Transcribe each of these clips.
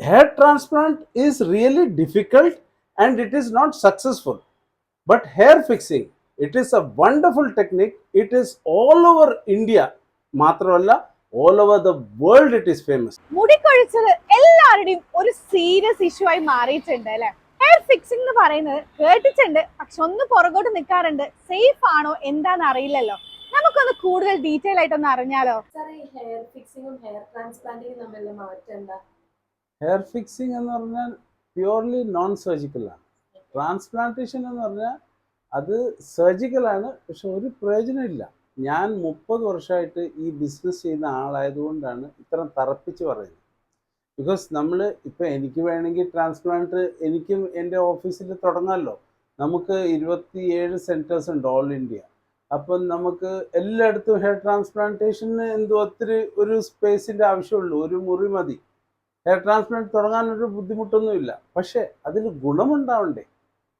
hair transplant is really difficult and it is not successful but hair fixing it is a wonderful technique it is all over india മാത്രമല്ല all over the world it is famous മുടിക്കൊഴിച്ചത് എല്ലാവരുടെയും ഒരു serious issue ആയി മാറിയിട്ടുണ്ട് അല്ലെ hair fixing എന്ന് പറയുന്നത് കേട്ടിട്ടുണ്ട് onnu poragottu പുറകോട്ട് safe aano ആണോ എന്താന്ന് അറിയില്ലല്ലോ നമുക്കൊന്ന് കൂടുതൽ ഡീറ്റെയിൽ ആയിട്ടൊന്ന് അറിഞ്ഞാലോ സാർ ഈ ഹെയർ ഫിക്സിംഗും ഹെയർ ട്രാൻസ്പ്ലാന്റിംഗും തമ്മിലുള്ള മാറ്റം എന്താ ഹെയർ ഫിക്സിംഗ് എന്ന് പറഞ്ഞാൽ പ്യുവർലി നോൺ സർജിക്കലാണ് ട്രാൻസ്പ്ലാന്റേഷൻ എന്ന് പറഞ്ഞാൽ അത് സർജിക്കലാണ് പക്ഷെ ഒരു പ്രയോജനമില്ല ഞാൻ മുപ്പത് വർഷമായിട്ട് ഈ ബിസിനസ് ചെയ്യുന്ന ആളായതുകൊണ്ടാണ് ഇത്രയും തറപ്പിച്ച് പറയുന്നത്. ബിക്കോസ് നമ്മൾ ഇപ്പം എനിക്ക് വേണമെങ്കിൽ ട്രാൻസ്പ്ലാന്റ് എനിക്കും എന്റെ ഓഫീസിൽ തുടങ്ങാമല്ലോ. നമുക്ക് ഇരുപത്തിയേഴ് സെന്റേഴ്സ് ഉണ്ട് ഓൾ ഇന്ത്യ അപ്പം നമുക്ക് എല്ലായിടത്തും ഹെയർ ട്രാൻസ്പ്ലാന്റേഷന് എന്തോ ഒത്തിരി ഒരു സ്പേസിന്റെ ആവശ്യമുള്ളൂ. ഒരു മുറി മതി. ഹെയർ ട്രാൻസ്പ്ലാന്റ് തുടങ്ങാനൊരു ബുദ്ധിമുട്ടൊന്നുമില്ല. പക്ഷേ അതിൽ ഗുണമുണ്ടാവണ്ടേ?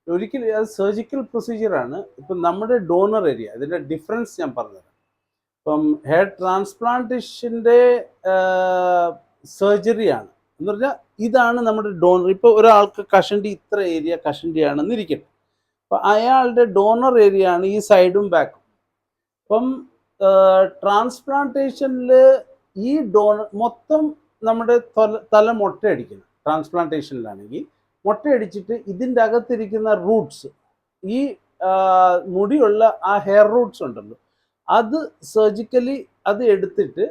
ഒരിക്കലും അത് സർജിക്കൽ പ്രൊസീജിയറാണ് ഇപ്പം നമ്മുടെ ഡോണർ ഏരിയ അതിന്റെ ഡിഫറൻസ് ഞാൻ പറഞ്ഞുതരാം. ഇപ്പം ഹെയർ ട്രാൻസ്പ്ലാന്റേഷന്റെ സർജറിയാണ് എന്ന് പറഞ്ഞാൽ ഇതാണ് നമ്മുടെ ഡോണർ ഇപ്പോൾ ഒരാൾക്ക് കഷണ്ടി ഇത്ര ഏരിയ കഷണ്ടിയാണെന്ന് ഇരിക്കട്ടെ. അപ്പം അയാളുടെ ഡോണർ ഏരിയ ആണ് ഈ സൈഡും ബാക്കും അപ്പം ട്രാൻസ്പ്ലാന്റേഷനിൽ ഈ ഡോണർ മൊത്തം നമ്മുടെ തല മുട്ടയടിക്കണം. ട്രാൻസ്പ്ലാന്റേഷനിലാണെങ്കിൽ മുട്ടയടിച്ചിട്ട് ഇതിന്റെ അകത്തിരിക്കുന്ന റൂട്ട്സ് ഈ മുടിയുള്ള ആ ഹെയർ റൂട്ട്സ് ഉണ്ടല്ലോ അത് സർജിക്കലി അത് എടുത്തിട്ട്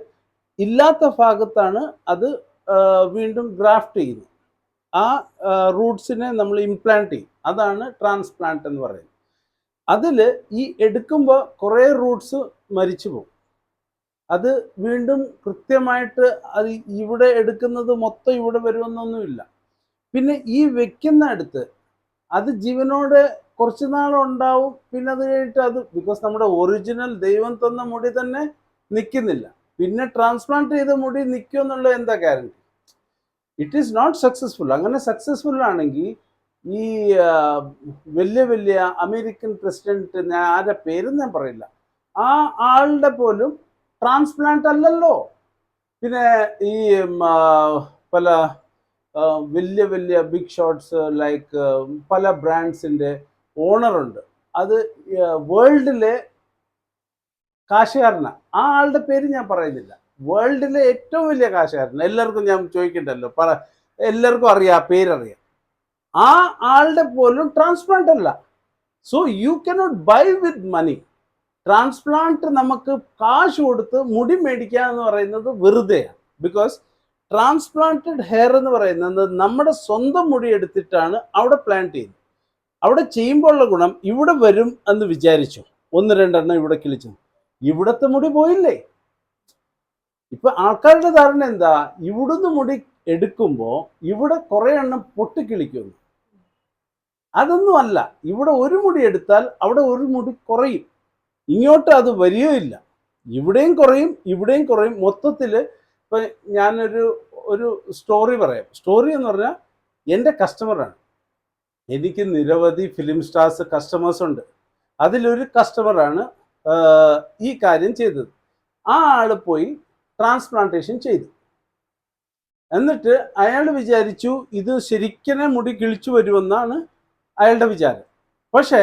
ഇല്ലാത്ത ഭാഗത്താണ് അത് വീണ്ടും ഗ്രാഫ്റ്റ് ചെയ്യുന്നത്. ആ റൂട്ട്സിനെ നമ്മൾ ഇംപ്ലാന്റ് ചെയ്യും. അതാണ് ട്രാൻസ്പ്ലാന്റ് എന്ന് പറയുന്നത്. അതിൽ ഈ എടുക്കുമ്പോൾ കുറേ റൂട്ട്സ് മരിച്ചു പോകും. അത് വീണ്ടും കൃത്യമായിട്ട് അത് ഇവിടെ എടുക്കുന്നത് മൊത്തം ഇവിടെ വരുമെന്നൊന്നുമില്ല. പിന്നെ ഈ വെക്കുന്ന അടുത്ത് അത് ജീവനോടെ കുറച്ച് നാളുണ്ടാവും. പിന്നെ അത് കഴിഞ്ഞിട്ട് അത് ബിക്കോസ് നമ്മുടെ ഒറിജിനൽ ദൈവം തന്ന മുടി തന്നെ നിൽക്കുന്നില്ല പിന്നെ ട്രാൻസ്പ്ലാന്റ് ചെയ്ത മുടി നിൽക്കുമെന്നുള്ള എന്താ guarantee it is not successful അങ്ങനെ സക്സസ്ഫുൾ ആണെങ്കിൽ ഈ വലിയ വലിയ അമേരിക്കൻ പ്രസിഡന്റ് ഞാൻ ആരുടെ പേരും ഞാൻ പറയില്ല. ആ ആളുടെ പോലും ട്രാൻസ്പ്ലാന്റ് അല്ലല്ലോ. പിന്നെ ഈ പല വലിയ വലിയ ബിഗ് ഷോട്ട്സ് ലൈക്ക് പല ബ്രാൻഡ്സിന്റെ ഓണറുണ്ട് അത് വേൾഡിലെ കാശുകാരനാണ് ആ ആളുടെ പേര് ഞാൻ പറയുന്നില്ല. വേൾഡിലെ ഏറ്റവും വലിയ കാശുകാരൻ. എല്ലാവർക്കും ഞാൻ ചോദിക്കണ്ടല്ലോ. പറ എല്ലാവർക്കും അറിയാം പേരറിയാം. ആ ആളുടെ പോലും ട്രാൻസ്പ്ലാന്റ് അല്ല. So you cannot buy with money transplant നമുക്ക് കാശ് കൊടുത്ത് മുടി മേടിക്കുക എന്ന് പറയുന്നത് വെറുതെയാണ്. ബിക്കോസ് ട്രാൻസ്പ്ലാന്റഡ് ഹെയർ എന്ന് പറയുന്നത് നമ്മുടെ സ്വന്തം മുടി എടുത്തിട്ടാണ് അവിടെ പ്ലാന്റ് ചെയ്യുന്നത്. അവിടെ ചെയ്യുമ്പോൾ ഉള്ള ഗുണം ഇവിടെ വരും എന്ന് വിചാരിച്ചു. ഒന്ന് രണ്ടെണ്ണം ഇവിടെ കിളിച്ചു. ഇവിടത്തെ മുടി പോയില്ലേ? ഇപ്പൊ ആൾക്കാരുടെ ധാരണ എന്താ? ഇവിടുന്ന് മുടി എടുക്കുമ്പോൾ ഇവിടെ കുറെ എണ്ണം പൊട്ടിക്കിളിക്കുന്നു. അതൊന്നും അല്ല. ഇവിടെ ഒരു മുടി എടുത്താൽ അവിടെ ഒരു മുടി കുറയും. ഇങ്ങോട്ട് അത് വരികയില്ല ഇവിടെയും കുറയും ഇവിടെയും കുറയും. മൊത്തത്തിൽ ഇപ്പൊ ഞാനൊരു ഒരു സ്റ്റോറി പറയാം. സ്റ്റോറി എന്ന് പറഞ്ഞാൽ എന്റെ കസ്റ്റമറാണ് എനിക്ക് നിരവധി ഫിലിം സ്റ്റാർസ് കസ്റ്റമേഴ്സ് ഉണ്ട്. അതിലൊരു കസ്റ്റമറാണ് ഈ കാര്യം ചെയ്തത്. ആ ആൾ പോയി ട്രാൻസ്പ്ലാന്റേഷൻ ചെയ്തു. എന്നിട്ട് അയാൾ വിചാരിച്ചു ഇത് ശരിക്കനെ മുടി കിളിച്ചു വരുമെന്നാണ് അയാളുടെ വിചാരം. പക്ഷേ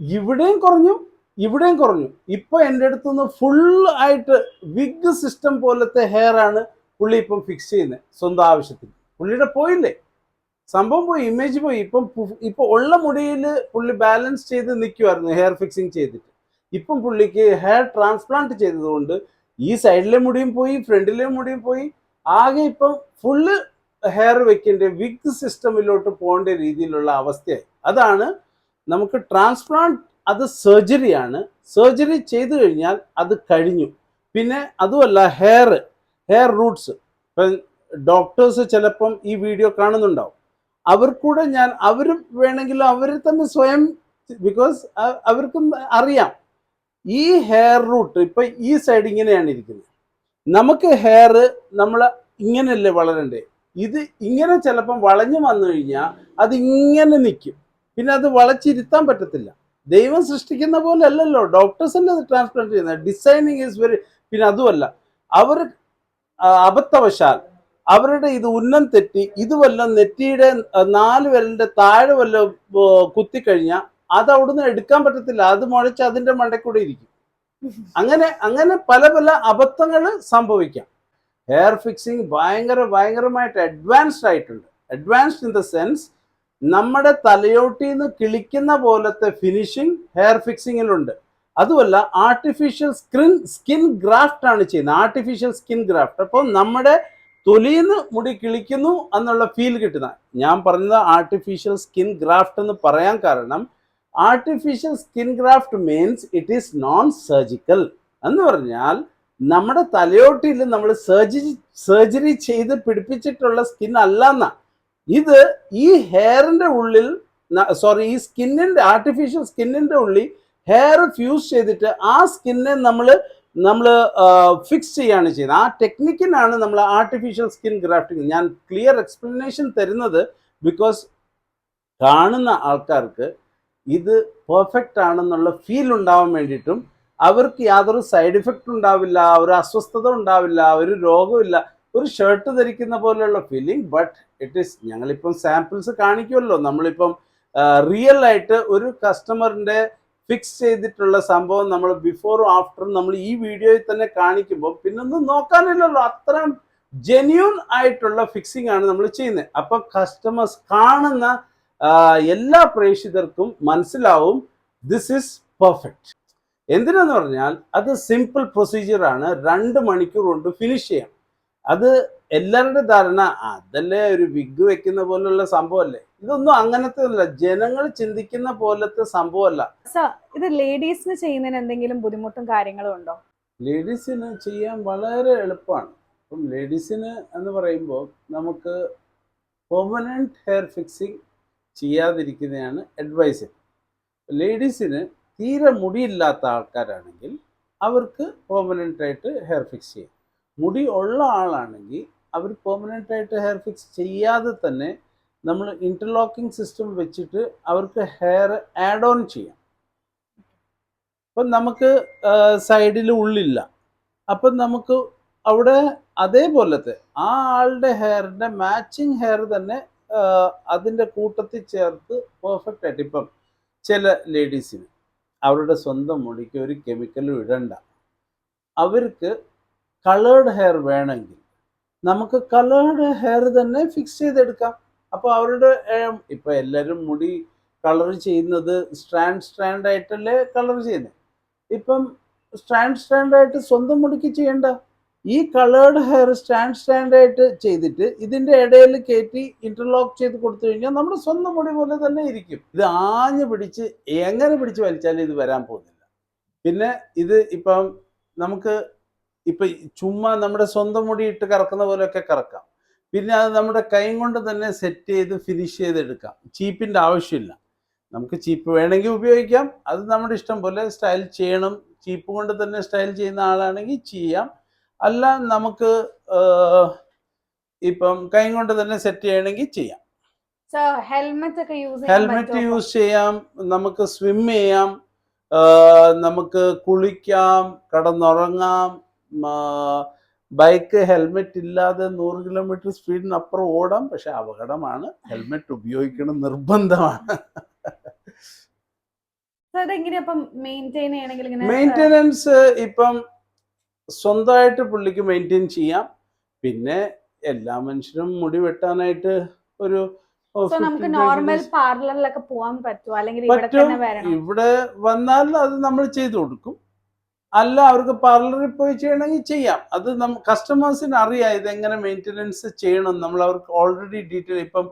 ഇവിടെയും കുറഞ്ഞു ഇവിടെയും കുറഞ്ഞു. ഇപ്പൊ എന്റെ അടുത്തുനിന്ന് ഫുൾ ആയിട്ട് വിഗ് സിസ്റ്റം പോലത്തെ ഹെയർ ആണ് പുള്ളി ഇപ്പം ഫിക്സ് ചെയ്യുന്നത് സ്വന്തം ആവശ്യത്തിന്. പുള്ളിയുടെ പോയില്ലേ? സംഭവം പോയി ഇമേജ് പോയി. ഇപ്പം ഇപ്പൊ ഉള്ള മുടിയിൽ പുള്ളി ബാലൻസ് ചെയ്ത് നിൽക്കുമായിരുന്നു ഹെയർ ഫിക്സിങ് ചെയ്തിട്ട്. ഇപ്പം പുള്ളിക്ക് ഹെയർ ട്രാൻസ്പ്ലാന്റ് ചെയ്തതുകൊണ്ട് ഈ സൈഡിലെ മുടിയും പോയി ഫ്രണ്ടിലെ മുടിയും പോയി. ആകെ ഇപ്പം ഫുള്ള് ഹെയർ വെക്കേണ്ട വിഗ് സിസ്റ്റമിലോട്ട് പോകേണ്ട രീതിയിലുള്ള അവസ്ഥയായി. അതാണ് നമുക്ക് ട്രാൻസ്പ്ലാന്റ് അത് സർജറിയാണ് സർജറി ചെയ്തു കഴിഞ്ഞാൽ അത് കഴിഞ്ഞു. പിന്നെ അതുമല്ല ഹെയർ ഹെയർ റൂട്ട്സ് ഇപ്പം ഡോക്ടേഴ്സ് ചിലപ്പം ഈ വീഡിയോ കാണുന്നുണ്ടാവും. അവർക്കൂടെ ഞാൻ അവർ വേണമെങ്കിലും അവർ തന്നെ സ്വയം ബിക്കോസ് അവർക്കും അറിയാം. ഈ ഹെയർ റൂട്ട് ഇപ്പം ഈ സൈഡ് ഇങ്ങനെയാണ് ഇരിക്കുന്നത്. നമുക്ക് ഹെയർ നമ്മൾ ഇങ്ങനെയല്ലേ വളരണ്ടേ? ഇത് ഇങ്ങനെ ചിലപ്പം വളഞ്ഞു വന്നു കഴിഞ്ഞാൽ അത് ഇങ്ങനെ നിൽക്കും. പിന്നെ അത് വളച്ചിരുത്താൻ പറ്റത്തില്ല. ദൈവം സൃഷ്ടിക്കുന്ന പോലെ അല്ലല്ലോ ഡോക്ടേഴ്സ് അല്ലേ അത് ട്രാൻസ്പ്ലാന്റ് ചെയ്യുന്നത്? ഡിസൈനിങ് ഈസ് വെരി പിന്നെ അതുമല്ല. അവർ അബദ്ധവശാൽ അവരുടെ ഇത് ഉന്നം തെറ്റി ഇത് വല്ലതും നെറ്റിയുടെ നാല് വിരലിന്റെ താഴെ വല്ലതും കുത്തിക്കഴിഞ്ഞാൽ അത് അവിടുന്ന് എടുക്കാൻ പറ്റത്തില്ല. അത് മുഴച്ച് അതിന്റെ മണ്ടക്കൂടെ ഇരിക്കും. അങ്ങനെ അങ്ങനെ പല പല അബദ്ധങ്ങൾ സംഭവിക്കാം. ഹെയർ ഫിക്സിങ് ഭയങ്കര ഭയങ്കരമായിട്ട് അഡ്വാൻസ്ഡ് ആയിട്ടുണ്ട്. അഡ്വാൻസ്ഡ് ഇൻ ദ സെൻസ് നമ്മുടെ തലയോട്ടിൽ നിന്ന് കിളിക്കുന്ന പോലത്തെ ഫിനിഷിംഗ് ഹെയർ ഫിക്സിങ്ങിലുണ്ട് അതുമല്ല ആർട്ടിഫിഷ്യൽ സ്കിൻ സ്കിൻ ഗ്രാഫ്റ്റ് ആണ് ചെയ്യുന്നത്. ആർട്ടിഫിഷ്യൽ സ്കിൻ ഗ്രാഫ്റ്റ് അപ്പോൾ നമ്മുടെ തൊലിന്ന് മുടി കിളിക്കുന്നു എന്നുള്ള ഫീൽ കിട്ടുന്ന. ഞാൻ പറഞ്ഞത് ആർട്ടിഫിഷ്യൽ സ്കിൻ ഗ്രാഫ്റ്റ് എന്ന് പറയാൻ കാരണം artificial skin graft means it is non surgical എന്ന് പറഞ്ഞാൽ നമ്മുടെ തലയോട്ടിയിൽ നമ്മൾ സർജറി സർജറി ചെയ്ത് പിടിപ്പിച്ചിട്ടുള്ള സ്കിൻ അല്ല എന്നാ. ഇത് ഈ ഹെയറിന്റെ ഉള്ളിൽ സോറി ഈ സ്കിന്നിന്റെ ആർട്ടിഫിഷ്യൽ സ്കിന്നിന്റെ ഉള്ളിൽ ഹെയർ ഫ്യൂസ് ചെയ്തിട്ട് ആ സ്കിന്നെ നമ്മൾ നമ്മൾ ഫിക്സ് ചെയ്യാണ് ചെയ്യുന്നത്. ആ ടെക്നിക്കിനാണ് നമ്മൾ ആർട്ടിഫിഷ്യൽ സ്കിൻ ഗ്രാഫ്റ്റിംഗ് ഞാൻ ക്ലിയർ എക്സ്പ്ലനേഷൻ തരുന്നത് ബിക്കോസ് കാണുന്ന ആൾക്കാർക്ക് ഇത് പെർഫെക്റ്റ് ആണെന്നുള്ള ഫീൽ ഉണ്ടാവാൻ വേണ്ടിയിട്ടും അവർക്ക് യാതൊരു സൈഡ് ഇഫക്റ്റ് ഉണ്ടാവില്ല ഒരു അസ്വസ്ഥത ഉണ്ടാവില്ല ഒരു രോഗമില്ല. ഒരു ഷർട്ട് ധരിക്കുന്ന പോലെയുള്ള ഫീലിംഗ് ബട്ട് ഇറ്റ് ഈസ് ഞങ്ങളിപ്പം സാമ്പിൾസ് കാണിക്കുമല്ലോ നമ്മളിപ്പം റിയൽ ആയിട്ട് ഒരു കസ്റ്റമറിന്റെ ഫിക്സ് ചെയ്തിട്ടുള്ള സംഭവം നമ്മൾ ബിഫോറും ആഫ്റ്ററും നമ്മൾ ഈ വീഡിയോയിൽ തന്നെ കാണിക്കുമ്പോൾ പിന്നൊന്നും നോക്കാനില്ലല്ലോ. അത്ര ജെന്യൂൺ ആയിട്ടുള്ള ഫിക്സിംഗ് ആണ് നമ്മൾ ചെയ്യുന്നത്. അപ്പൊ കസ്റ്റമേഴ്സ് കാണുന്ന എല്ലാ പ്രേക്ഷിതർക്കും മനസ്സിലാവും ദിസ് ഇസ് പെർഫെക്റ്റ് എന്തിനാന്ന് പറഞ്ഞാൽ അത് സിമ്പിൾ പ്രൊസീജിയർ ആണ്. രണ്ട് മണിക്കൂർ കൊണ്ട് ഫിനിഷ് ചെയ്യാം. അത് എല്ലാവരുടെ ധാരണ അതല്ലേ ഒരു വിഗ് വെക്കുന്ന പോലുള്ള സംഭവമല്ലേ? ഇതൊന്നും അങ്ങനത്തെ അല്ല ജനങ്ങൾ ചിന്തിക്കുന്ന പോലത്തെ സംഭവമല്ല. ഇത് ലേഡീസിന് ചെയ്യുന്നതിന് എന്തെങ്കിലും ബുദ്ധിമുട്ടും കാര്യങ്ങളും ഉണ്ടോ? ലേഡീസിന് ചെയ്യാൻ വളരെ എളുപ്പമാണ്. ഇപ്പം ലേഡീസിന് എന്ന് പറയുമ്പോൾ നമുക്ക് പെർമനന്റ് ഹെയർ ഫിക്സിങ് ചെയ്യാതിരിക്കുന്നതാണ് അഡ്വൈസ് ലേഡീസിന് തീരെ മുടിയില്ലാത്ത ആൾക്കാരാണെങ്കിൽ അവർക്ക് പെർമനന്റ് ആയിട്ട് ഹെയർ ഫിക്സ് ചെയ്യാം. മുടി ഉള്ള ആളാണെങ്കിൽ അവർ പെർമനന്റ് ആയിട്ട് ഹെയർ ഫിക്സ് ചെയ്യാതെ തന്നെ നമ്മൾ ഇന്റർലോക്കിംഗ് സിസ്റ്റം വെച്ചിട്ട് അവർക്ക് ഹെയർ ആഡ് ഓൺ ചെയ്യാം. അപ്പം നമുക്ക് സൈഡിൽ ഉള്ളില്ല. അപ്പം നമുക്ക് അവിടെ അതേപോലത്തെ ആ ആളുടെ ഹെയറിന്റെ മാച്ചിങ് ഹെയർ തന്നെ അതിന്റെ കൂട്ടത്തിൽ ചേർത്ത് പെർഫെക്റ്റ് ആയിട്ട് ഇപ്പം ചില ലേഡീസിന് അവരുടെ സ്വന്തം മുടിക്ക് ഒരു കെമിക്കലും ഇടണ്ട. അവർക്ക് കളേർഡ് ഹെയർ വേണമെങ്കിൽ നമുക്ക് കളേർഡ് ഹെയർ തന്നെ ഫിക്സ് ചെയ്തെടുക്കാം. അപ്പോൾ അവരുടെ ഇപ്പോൾ ഇപ്പൊ എല്ലാവരും മുടി കളർ ചെയ്യുന്നത് സ്ട്രാൻഡ് സ്ട്രാൻഡ് ആയിട്ടല്ലേ കളർ ചെയ്യുന്നത് ഇപ്പം സ്ട്രാൻഡ് സ്ട്രാൻഡ് ആയിട്ട് സ്വന്തം മുടിക്ക് ചെയ്യണ്ട. ഈ കളേർഡ് ഹെയർ സ്റ്റാൻഡ് സ്റ്റാൻഡ് ആയിട്ട് ചെയ്തിട്ട് ഇതിന്റെ ഇടയിൽ കയറ്റി ഇന്റർലോക്ക് ചെയ്ത് കൊടുത്തു കഴിഞ്ഞാൽ നമ്മുടെ സ്വന്തം മുടി പോലെ തന്നെ ഇരിക്കും. ഇത് ആഞ്ഞു പിടിച്ച് എങ്ങനെ പിടിച്ച് വലിച്ചാലും ഇത് വരാൻ പോകുന്നില്ല. പിന്നെ ഇത് ഇപ്പം നമുക്ക് ഇപ്പൊ ചുമ്മാ നമ്മുടെ സ്വന്തം മുടി ഇട്ട് കറക്കുന്ന പോലെയൊക്കെ കറക്കാം. പിന്നെ അത് നമ്മുടെ കൈ കൊണ്ട് തന്നെ സെറ്റ് ചെയ്ത് ഫിനിഷ് ചെയ്തെടുക്കാം ചീപ്പിന്റെ ആവശ്യമില്ല. നമുക്ക് ചീപ്പ് വേണമെങ്കിൽ ഉപയോഗിക്കാം. അത് നമ്മുടെ ഇഷ്ടം പോലെ സ്റ്റൈൽ ചെയ്യണം. ചീപ്പ് കൊണ്ട് തന്നെ സ്റ്റൈൽ ചെയ്യുന്ന ആളാണെങ്കിൽ ചെയ്യാം. അല്ല നമുക്ക് ഇപ്പം കൈ കൊണ്ട് തന്നെ സെറ്റ് ചെയ്യണമെങ്കിൽ ചെയ്യാം. ഹെൽമെറ്റ് യൂസ് ചെയ്യാം. നമുക്ക് സ്വിം ചെയ്യാം. നമുക്ക് കുളിക്കാം. കടന്നുറങ്ങാം. ബൈക്ക് ഹെൽമെറ്റ് ഇല്ലാതെ നൂറ് കിലോമീറ്റർ സ്പീഡിന് അപ്പുറം ഓടാം പക്ഷെ അപകടമാണ്. ഹെൽമെറ്റ് ഉപയോഗിക്കണം നിർബന്ധമാണ്. മെയിന്റെനൻസ് ഇപ്പം സ്വന്തമായിട്ട് പുള്ളിക്ക് മെയിന്റെയിൻ ചെയ്യാം. പിന്നെ എല്ലാ മനുഷ്യരും മുടി വെട്ടാനായിട്ട് ഒരു നമുക്ക് നോർമൽ പാർലറിലൊക്കെ പോവാൻ പറ്റുമോ? അല്ലെങ്കിൽ ഇവിടെ വന്നാൽ അത് നമ്മൾ ചെയ്തു കൊടുക്കും. അല്ല അവർക്ക് പാർലറിൽ പോയി ചെയ്യണമെങ്കിൽ ചെയ്യാം. അത് നം കസ്റ്റമേഴ്സിന് അറിയാം ഇതെങ്ങനെ മെയിന്റനൻസ് ചെയ്യണം. നമ്മൾ അവർക്ക് ഓൾറെഡി ഡീറ്റെയിൽ ഇപ്പം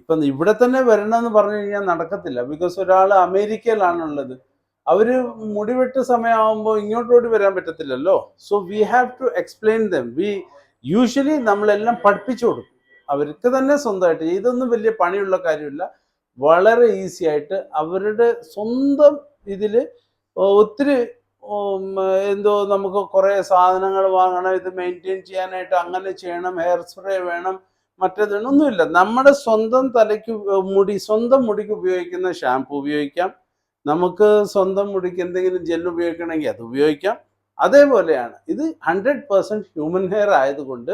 ഇപ്പം ഇവിടെ തന്നെ വരണമെന്ന് പറഞ്ഞു കഴിഞ്ഞാൽ നടക്കത്തില്ല. ബിക്കോസ് ഒരാൾ അമേരിക്കയിലാണുള്ളത്. അവർ മുടിവെട്ട് സമയമാകുമ്പോൾ ഇങ്ങോട്ടോട്ട് വരാൻ പറ്റത്തില്ലല്ലോ. So we have to explain them we usually നമ്മളെല്ലാം പഠിപ്പിച്ചു കൊടുക്കും. അവർക്ക് തന്നെ സ്വന്തമായിട്ട്. ഇതൊന്നും വലിയ പണിയുള്ള കാര്യമില്ല. വളരെ ഈസി ആയിട്ട് അവരുടെ സ്വന്തം ഇതിൽ ഒത്തിരി എന്തോ നമുക്ക് കുറേ സാധനങ്ങൾ വാങ്ങണം ഇത് മെയിന്റെയിൻ ചെയ്യാനായിട്ട് അങ്ങനെ ചെയ്യണം ഹെയർ സ്പ്രേ വേണം മറ്റേതൊന്നുമില്ല നമ്മുടെ സ്വന്തം തലയ്ക്ക് മുടി സ്വന്തം മുടിക്ക് ഉപയോഗിക്കുന്ന ഷാംപു ഉപയോഗിക്കാം. നമുക്ക് സ്വന്തം മുടിക്ക് എന്തെങ്കിലും ജെൽ ഉപയോഗിക്കണമെങ്കിൽ അത് ഉപയോഗിക്കാം. അതേപോലെയാണ് ഇത് ഹൺഡ്രഡ് പേഴ്സന്റ് ഹ്യൂമൻ ഹെയർ ആയതുകൊണ്ട്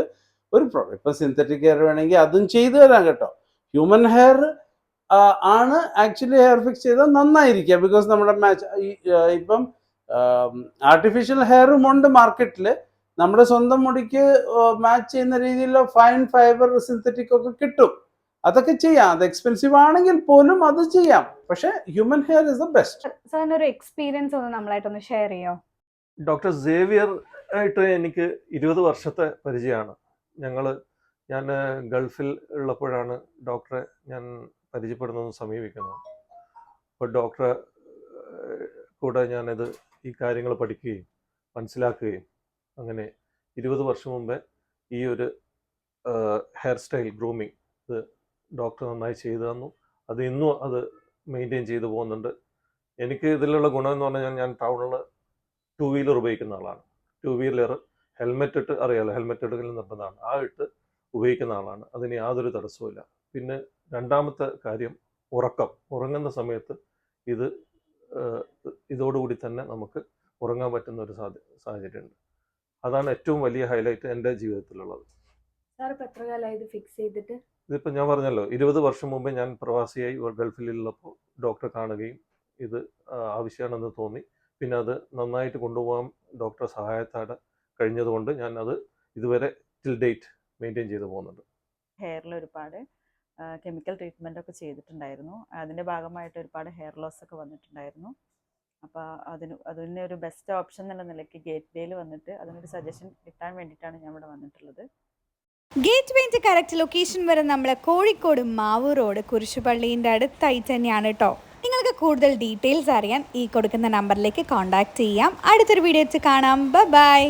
ഒരു പ്രോബ്ലം ഇപ്പം സിന്തറ്റിക് ഹെയർ വേണമെങ്കിൽ അതും ചെയ്തു തരാം കേട്ടോ. ഹ്യൂമൻ ഹെയർ ആണ് ആക്ച്വലി ഹെയർ ഫിക്സ് ചെയ്താൽ നന്നായിരിക്കുക ബിക്കോസ് നമ്മുടെ മാച്ച് ഇപ്പം ആർട്ടിഫിഷ്യൽ ഹെയറും ഉണ്ട് മാർക്കറ്റിൽ നമ്മുടെ സ്വന്തം മുടിക്ക് മാച്ച് ചെയ്യുന്ന രീതിയിലുള്ള ഫൈൻ ഫൈബർ സിന്തറ്റിക് ഒക്കെ കിട്ടും. അതൊക്കെ ചെയ്യാം. അത് എക്സ്പെൻസീവ് ആണെങ്കിൽ പോലും അത് ചെയ്യാം. പക്ഷെ human hair is the best ഒരു എക്സ്പീരിയൻസ് ഒന്ന് നമ്മളായിട്ടൊന്ന് ഷെയർ ചെയ്യോ? ഡോക്ടർ സേവിയർ ആയിട്ട് എനിക്ക് ഇരുപത് വർഷത്തെ പരിചയമാണ്. ഞങ്ങൾ ഞാൻ ഗൾഫിൽ ഉള്ളപ്പോഴാണ് ഡോക്ടറെ ഞാൻ പരിചയപ്പെടുന്നതും സമീപിക്കുന്നത്. അപ്പോൾ ഡോക്ടറെ കൂടെ ഞാനിത് ഈ കാര്യങ്ങൾ പഠിക്കുകയും മനസ്സിലാക്കുകയും അങ്ങനെ ഇരുപത് വർഷം മുമ്പേ ഈ ഒരു ഹെയർ സ്റ്റൈൽ ഗ്രൂമിങ് ഇത് ഡോക്ടർ നന്നായി ചെയ്തു തന്നു. അത് ഇന്നും അത് മെയിന്റെയിൻ ചെയ്തു പോകുന്നുണ്ട്. എനിക്ക് ഇതിലുള്ള ഗുണം എന്ന് പറഞ്ഞാൽ ഞാൻ ടൗണിൽ ടു വീലർ ഉപയോഗിക്കുന്ന ആളാണ്. ടു വീലർ ഹെൽമെറ്റ് ഇട്ട് അറിയാലോ ഹെൽമെറ്റ് എടുക്കൽ നിർബന്ധമാണ്. ആ ഇട്ട് ഉപയോഗിക്കുന്ന ആളാണ്. അതിന് യാതൊരു തടസ്സവുമില്ല. പിന്നെ രണ്ടാമത്തെ കാര്യം ഉറക്കം. ഉറങ്ങുന്ന സമയത്ത് ഇത് ഇതോടുകൂടി തന്നെ നമുക്ക് ഉറങ്ങാൻ പറ്റുന്ന ഒരു സാഹചര്യം സാഹചര്യമുണ്ട്. അതാണ് ഏറ്റവും വലിയ ഹൈലൈറ്റ് എന്റെ ജീവിതത്തിലുള്ളത്. സാർ ഇപ്പൊ എത്ര ഇത് ഫിക്സ് ചെയ്തിട്ട്? ഇതിപ്പോൾ ഞാൻ പറഞ്ഞല്ലോ ഇരുപത് വർഷം മുമ്പ് ഞാൻ പ്രവാസിയായി ഗൾഫിലുള്ളപ്പോൾ ഡോക്ടറെ കാണുകയും ഇത് ആവശ്യമാണെന്ന് തോന്നി. പിന്നെ അത് നന്നായിട്ട് കൊണ്ടുപോകാൻ ഡോക്ടറെ സഹായത്തോടെ കഴിഞ്ഞതുകൊണ്ട് ഞാൻ അത് ഇതുവരെ ടിൽ ഡേറ്റ് മെയിന്റെയിൻ ചെയ്തു പോകുന്നുണ്ട്. ഹെയറിൽ ഒരുപാട് കെമിക്കൽ ട്രീറ്റ്മെന്റ് ഒക്കെ ചെയ്തിട്ടുണ്ടായിരുന്നു. അതിന്റെ ഭാഗമായിട്ട് ഒരുപാട് ഹെയർ ലോസ് ഒക്കെ വന്നിട്ടുണ്ടായിരുന്നു. അപ്പോൾ അതിന് അതിന് ഒരു ബെസ്റ്റ് ഓപ്ഷൻ എന്നുള്ള നിലയ്ക്ക് ഗേറ്റ് വേയിൽ വന്നിട്ട് അതിനൊരു സജഷൻ കിട്ടാൻ വേണ്ടിയിട്ടാണ് ഞാൻ ഇവിടെ വന്നിട്ടുള്ളത്. ഗേറ്റ് വേന്റെ കറക്റ്റ് ലൊക്കേഷൻ വരെ നമ്മൾ കോഴിക്കോട് മാവൂർ റോഡ് കുരിശുപള്ളീന്റെ അടുത്തായി തന്നെയാണ് കേട്ടോ നിങ്ങൾക്ക് കൂടുതൽ ഡീറ്റെയിൽസ് അറിയാൻ ഈ കൊടുക്കുന്ന നമ്പറിലേക്ക് കോൺടാക്ട് ചെയ്യാം. അടുത്തൊരു വീഡിയോ വെച്ച് കാണാം. ബൈ